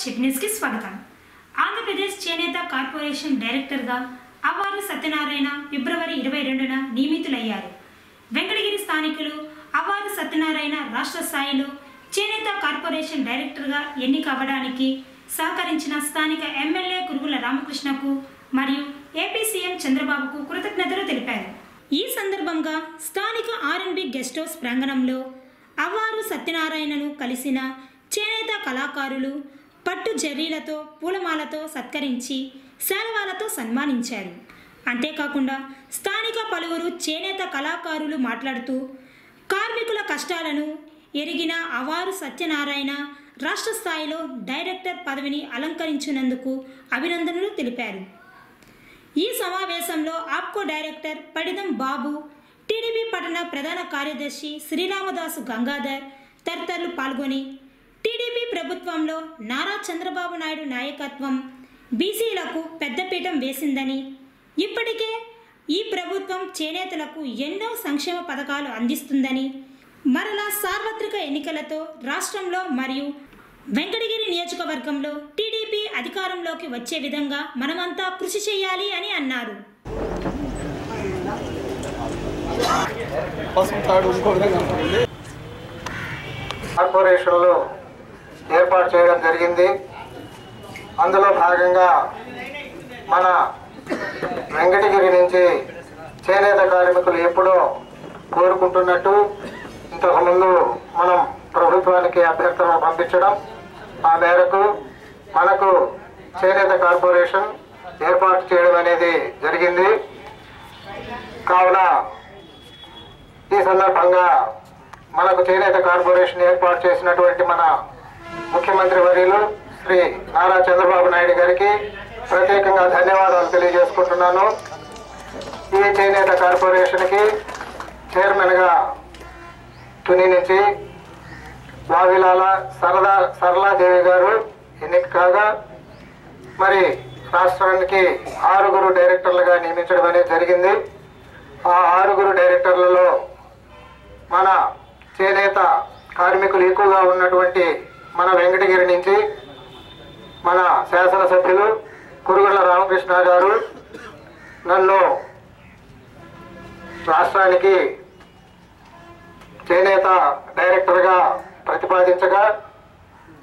Chip న్యూస్కి స్వాగతం. ఆంధ్రప్రదేశ్ చేనేత కార్పొరేషన్ డైరెక్టర్గా అవ్వారు సత్యనారాయణ ఫిబ్రవరి ఇరవై రెండున నియమితులయ్యారు. వెంకటగిరి స్థానికులు అవ్వారు సత్యనారాయణ రాష్ట్ర స్థాయిలో చేనేత కార్పొరేషన్ డైరెక్టర్గా ఎన్నిక అవ్వడానికి సహకరించిన స్థానిక ఎమ్మెల్యే కురుగుల రామకృష్ణకు మరియు ఏపీ సీఎం చంద్రబాబుకు కృతజ్ఞతలు తెలిపారు. ఈ సందర్భంగా స్థానిక ఆర్ఎన్బి గెస్ట్ హౌస్ ప్రాంగణంలో అవ్వారు సత్యనారాయణను కలిసిన చేనేత కళాకారులు పట్టు జర్రీలతో పూలమాలతో సత్కరించి శాలువాలతో సన్మానించారు. అంతేకాకుండా స్థానిక పలువురు చేనేత కళాకారులు మాట్లాడుతూ కార్మికుల కష్టాలను ఎరిగిన అవారు సత్యనారాయణ రాష్ట్ర స్థాయిలో డైరెక్టర్ పదవిని అలంకరించినందుకు అభినందనలు తెలిపారు. ఈ సమావేశంలో ఆప్కో డైరెక్టర్ పడిదం బాబు టీడీపీ పట్టణ ప్రధాన కార్యదర్శి శ్రీరామదాసు గంగాధర్ తదితరులు పాల్గొని టీడీపీ ప్రభుత్వంలో నారా చంద్రబాబు నాయుడు నాయకత్వం బీసీలకు పెద్దపీఠం వేసిందని ఇప్పటికే ఈ ప్రభుత్వం చేనేతలకు ఎన్నో సంక్షేమ పథకాలు అందిస్తుందని మరలా సార్వత్రిక ఎన్నికలతో రాష్ట్రంలో మరియు వెంకటగిరి నియోజకవర్గంలో టీడీపీ అధికారంలోకి వచ్చే విధంగా మనమంతా కృషి చేయాలి అని అన్నారు. కార్పొరేషన్లు ఏర్పాటు చేయడం జరిగింది. అందులో భాగంగా మన వెంకటగిరి నుంచి చేనేత కార్మికులు ఎప్పుడో కోరుకుంటున్నట్టు ఇంతకుముందు మనం ప్రభుత్వానికి అభ్యర్థన పంపించడం. ఆ మేరకు మనకు చేనేత కార్పొరేషన్ ఏర్పాటు చేయడం అనేది జరిగింది. కావున ఈ సందర్భంగా మనకు చేనేత కార్పొరేషన్ ఏర్పాటు చేసినటువంటి మన ముఖ్యమంత్రి వర్యులు శ్రీ నారా చంద్రబాబు నాయుడు గారికి ప్రత్యేకంగా ధన్యవాదాలు తెలియజేసుకుంటున్నాను. ఈ చేనేత కార్పొరేషన్కి చైర్మన్గా తుని నుంచి వావిలాల సరదా సరళాదేవి గారు ఎన్నిక కాగా మరి రాష్ట్రానికి ఆరుగురు డైరెక్టర్లుగా నియమించడం అనేది జరిగింది. ఆ ఆరుగురు డైరెక్టర్లలో మన చేనేత కార్మికులు ఎక్కువగా ఉన్నటువంటి మన వెంకటగిరి నుంచి మన శాసనసభ్యులు కురుగుల రామకృష్ణ గారు నన్ను రాష్ట్రానికి చేనేత డైరెక్టర్గా ప్రతిపాదించగా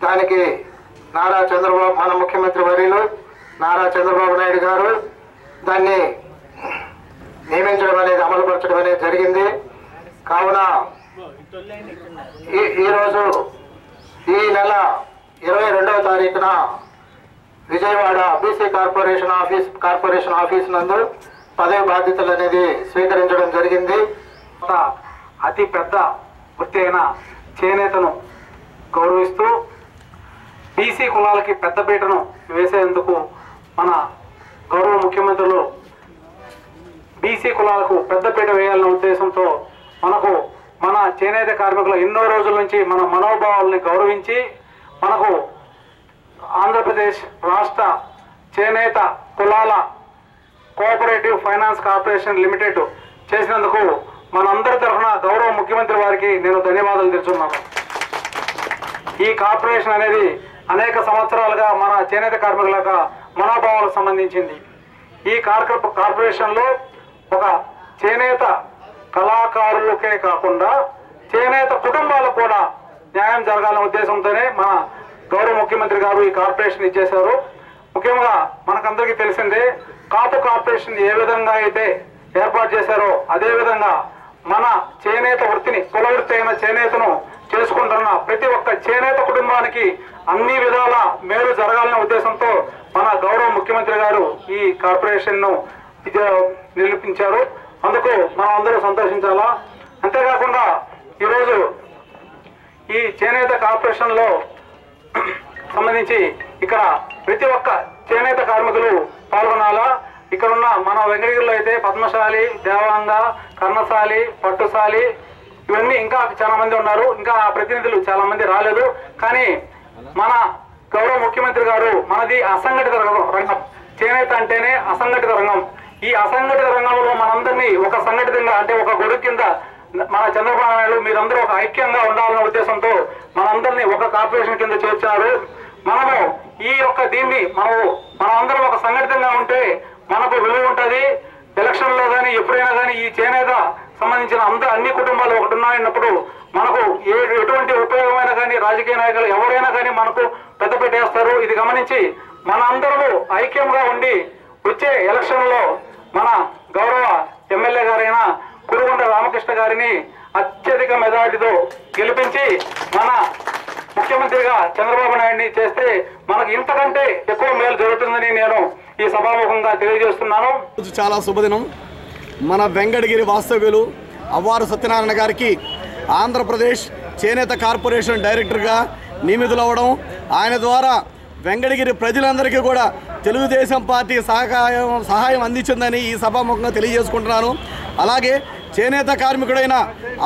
దానికి నారా చంద్రబాబు మన ముఖ్యమంత్రి వర్యులు నారా చంద్రబాబు నాయుడు గారు దాన్ని నియమించడం అనేది అమలుపరచడం అనేది జరిగింది. కావున ఈ ఈరోజు నెల ఇరవై రెండవ తారీఖున Vijayawada BC corporation office corporation office నందు పదవి బాధ్యతలు అనేది స్వీకరించడం జరిగింది. అతి పెద్ద వృత్తి అయిన చేనేతను గౌరవిస్తూ బీసీ కులాలకి పెద్దపీటను వేసేందుకు మన గౌరవ ముఖ్యమంత్రులు బీసీ కులాలకు పెద్దపీట వేయాలన్న ఉద్దేశంతో మనకు మన చేనేత కార్మికులు ఎన్నో రోజుల నుంచి మన మనోభావాల్ని గౌరవించి మనకు ఆంధ్రప్రదేశ్ రాష్ట్ర చేనేత కులాల కోఆపరేటివ్ ఫైనాన్స్ కార్పొరేషన్ లిమిటెడ్ చేసినందుకు మనందరి తరఫున గౌరవ ముఖ్యమంత్రి వారికి నేను ధన్యవాదాలు తెలుసున్నాను ఈ కార్పొరేషన్ అనేది అనేక సంవత్సరాలుగా మన చేనేత కార్మికుల యొక్క మనోభావాలకు సంబంధించింది. ఈ కార్క కార్పొరేషన్లో ఒక చేనేత కళాకారులకే కాకుండా చేనేత కుటుంబాలకు కూడా న్యాయం జరగాలనే ఉద్దేశంతోనే మన గౌరవ ముఖ్యమంత్రి గారు ఈ కార్పొరేషన్ ఇచ్చేశారు. ముఖ్యంగా మనకందరికీ తెలిసిందే కాపు కార్పొరేషన్ ఏ విధంగా అయితే ఏర్పాటు చేశారో అదేవిధంగా మన చేనేత వృత్తిని కుల వృత్తి అయిన చేనేతను చేసుకుంటున్న ప్రతి ఒక్క చేనేత కుటుంబానికి అన్ని విధాల మేలు జరగాలనే ఉద్దేశంతో మన గౌరవ ముఖ్యమంత్రి గారు ఈ కార్పొరేషన్ను నిరూపించారు అందుకు మనం అందరూ సంతోషించాలా? అంతేకాకుండా ఈరోజు ఈ చేనేత కార్పొరేషన్లో సంబంధించి ఇక్కడ ప్రతి ఒక్క చేనేత కార్మికులు పాల్గొనాలా? ఇక్కడ ఉన్న మన వెంకటగిరిలో అయితే పద్మశాలి దేవాంగ కర్ణశాలి పట్టుశాలి ఇవన్నీ ఇంకా చాలా మంది ఉన్నారు. ఇంకా ఆ ప్రతినిధులు చాలా మంది రాలేదు. కానీ మన గౌరవ ముఖ్యమంత్రి గారు మనది అసంఘటిత రంగం రంగం. చేనేత అంటేనే అసంఘటిత రంగం. ఈ అసంఘటిత రంగంలో మనందరినీ ఒక సంఘటితంగా అంటే ఒక గొడుగు కింద మన చంద్రబాబు నాయుడు మీరందరూ ఒక ఐక్యంగా ఉండాలనే ఉద్దేశంతో మనందరినీ ఒక కార్పొరేషన్ కింద చేర్చారు. మనము ఈ యొక్క దీన్ని మనము మనం అందరం ఒక సంఘటితంగా ఉంటే మనకు విలువ ఉంటుంది. ఎలక్షన్లో కానీ ఎప్పుడైనా కానీ ఈ చేనేత సంబంధించిన అందరు అన్ని కుటుంబాలు ఒకటి ఉన్నాయన్నప్పుడు మనకు ఏ ఎటువంటి ఉపయోగమైన కానీ రాజకీయ నాయకులు ఎవరైనా కానీ మనకు పెద్ద పెట్టేస్తారు. ఇది గమనించి మన అందరము ఐక్యంగా ఉండి వచ్చే ఎలక్షన్లో మన గౌరవ ఎమ్మెల్యే గారైన కురుగొండ రామకృష్ణ గారిని అత్యధిక మెజార్టీతో గెలిపించి మన ముఖ్యమంత్రిగా చంద్రబాబు నాయుడిని చేస్తే మనకు ఇంతకంటే ఎక్కువ మేలు జరుగుతుందని నేను ఈ సభాముఖంగా తెలియజేస్తున్నాను. చాలా శుభదినం. మన వెంకటగిరి వాస్తవ్యులు అవ్వారు సత్యనారాయణ గారికి ఆంధ్రప్రదేశ్ చేనేత కార్పొరేషన్ డైరెక్టర్గా నియమితులవ్వడం ఆయన ద్వారా వెంకటగిరి ప్రజలందరికీ కూడా తెలుగుదేశం పార్టీ సహకారం సహాయం అందించిందని ఈ సభాముఖంగా తెలియజేసుకుంటున్నాను. అలాగే చేనేత కార్మికుడైన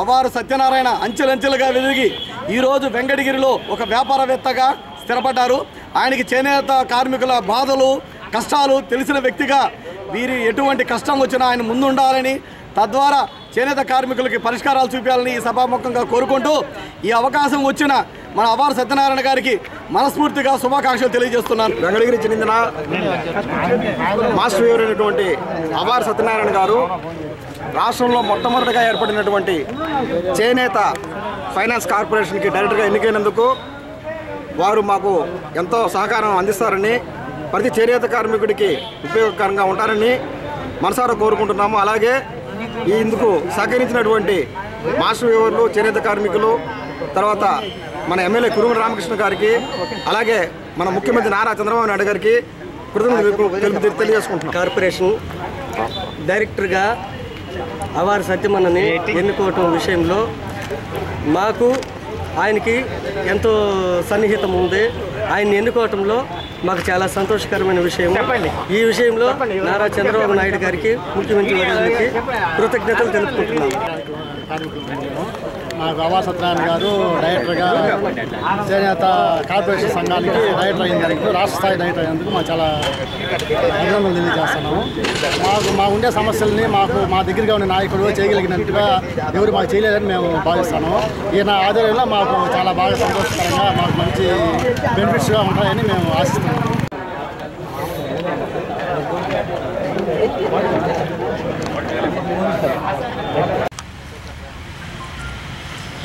అవారు సత్యనారాయణ అంచెలంచెలుగా వెలిగి ఈరోజు వెంకటగిరిలో ఒక వ్యాపారవేత్తగా స్థిరపడ్డారు. ఆయనకి చేనేత కార్మికుల బాధలు కష్టాలు తెలిసిన వ్యక్తిగా వీరి ఎటువంటి కష్టం వచ్చినా ఆయన ముందుండాలని తద్వారా చేనేత కార్మికులకి పరిష్కారాలు చూపించాలని ఈ సభాముఖంగా కోరుకుంటూ ఈ అవకాశం వచ్చిన మన అవార్ సత్యనారాయణ గారికి మనస్ఫూర్తిగా శుభాకాంక్షలు తెలియజేస్తున్నాను. వెంగళగిరి చెందిన మాస్టర్ అయినటువంటి అవార్ సత్యనారాయణ గారు రాష్ట్రంలో మొట్టమొదటిగా ఏర్పడినటువంటి చేనేత ఫైనాన్స్ కార్పొరేషన్కి డైరెక్టర్గా ఎన్నికైనందుకు వారు మాకు ఎంతో సహకారం అందిస్తారని ప్రతి చేనేత కార్మికుడికి ఉపయోగకరంగా ఉంటారని మనసారా కోరుకుంటున్నాము. అలాగే ఈ ఇందుకు సహకరించినటువంటి మాస్టర్ వ్యూవర్లు చేనేత కార్మికులు తర్వాత మన ఎమ్మెల్యే కురుమల రామకృష్ణ గారికి అలాగే మన ముఖ్యమంత్రి నారా చంద్రబాబు నాయుడు గారికి కృతజ్ఞతలు తెలియజేసుకుంటున్నాం. కార్పొరేషన్ డైరెక్టర్గా అవార్ సత్యమన్నని ఎన్నుకోవటం విషయంలో మాకు ఆయనకి ఎంతో సన్నిహితం ఉంది. ఆయన్ని ఎన్నుకోవటంలో మాకు చాలా సంతోషకరమైన విషయం ఈ విషయంలో నారా చంద్రబాబు నాయుడు గారికి ముఖ్యమంత్రి కృతజ్ఞతలు తెలుపుకుంటున్నాం నాకు రవా సత్యనారాయణ గారు డైరెక్టర్గా చేనేత కార్పొరేషన్ సంఘానికి డైరెక్టర్ అయిన దానికి రాష్ట్ర స్థాయి డైరెక్టర్ అయినందుకు మాకు చాలా అభినందనలు తెలియజేస్తున్నాము. మాకు మా ఉండే సమస్యల్ని మాకు మా దగ్గరగా ఉన్న నాయకుడు చేయగలిగినట్టుగా ఎవరు మాకు చేయలేదని మేము భావిస్తాము. ఈయన ఆధ్వర్యంలో మాకు చాలా బాగా సంతోషకరంగా మాకు మంచి బెనిఫిట్స్గా ఉంటాయని మేము ఆశిస్తున్నాము.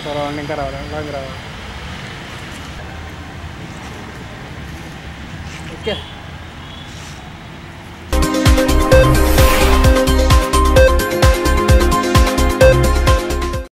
थोड़ा और निकल रहा लग रहा है ओके